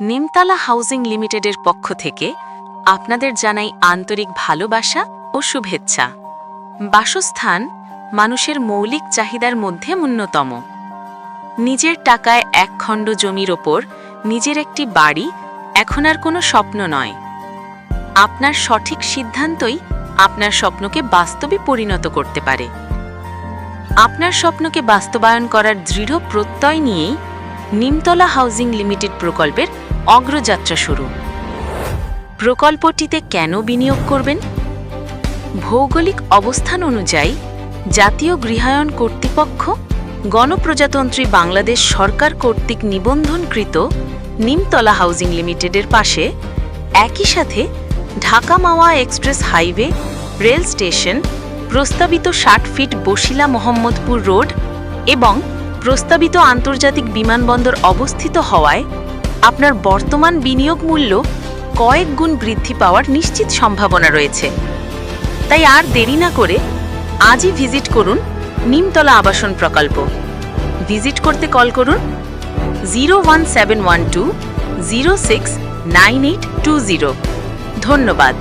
Nimtala housing লিমিটেডের পক্ষ থেকে আপনাদের জানাই আন্তরিক ভালোবাসা ও শুভেচ্ছা। বাসস্থান মানুষের মৌলিক চাহিদার মধ্যে অন্যতম। নিজের টাকায় এক খণ্ড জমির ওপর নিজের একটি বাড়ি এখন আর কোনো স্বপ্ন নয়। আপনার সঠিক সিদ্ধান্তই আপনার স্বপ্নকে বাস্তবে পরিণত করতে পারে। আপনার স্বপ্নকে বাস্তবায়ন করার দৃঢ় প্রত্যয় নিয়েই নিমতলা হাউজিং লিমিটেড প্রকল্পের অগ্রযাত্রা শুরু। প্রকল্পটিতে কেন বিনিয়োগ করবেন? ভৌগোলিক অবস্থান অনুযায়ী জাতীয় গৃহায়ন কর্তৃপক্ষ, গণপ্রজাতন্ত্রী বাংলাদেশ সরকার কর্তৃক নিবন্ধনকৃত নিমতলা হাউজিং লিমিটেডের পাশে একই সাথে Dhaka Mawa express highway, rail station, প্রস্তাবিত ষাট ফিট বসিলা মোহাম্মদপুর রোড এবং প্রস্তাবিত আন্তর্জাতিক বিমানবন্দর অবস্থিত হওয়ায় আপনার বর্তমান বিনিয়োগ মূল্য কয়েক গুণ বৃদ্ধি পাওয়ার নিশ্চিত সম্ভাবনা রয়েছে। তাই আর দেরি না করে আজই ভিজিট করুন নিমতলা আবাসন প্রকল্প। ভিজিট করতে কল করুন zero one seven one two zero six nine eight two zero. ধন্যবাদ।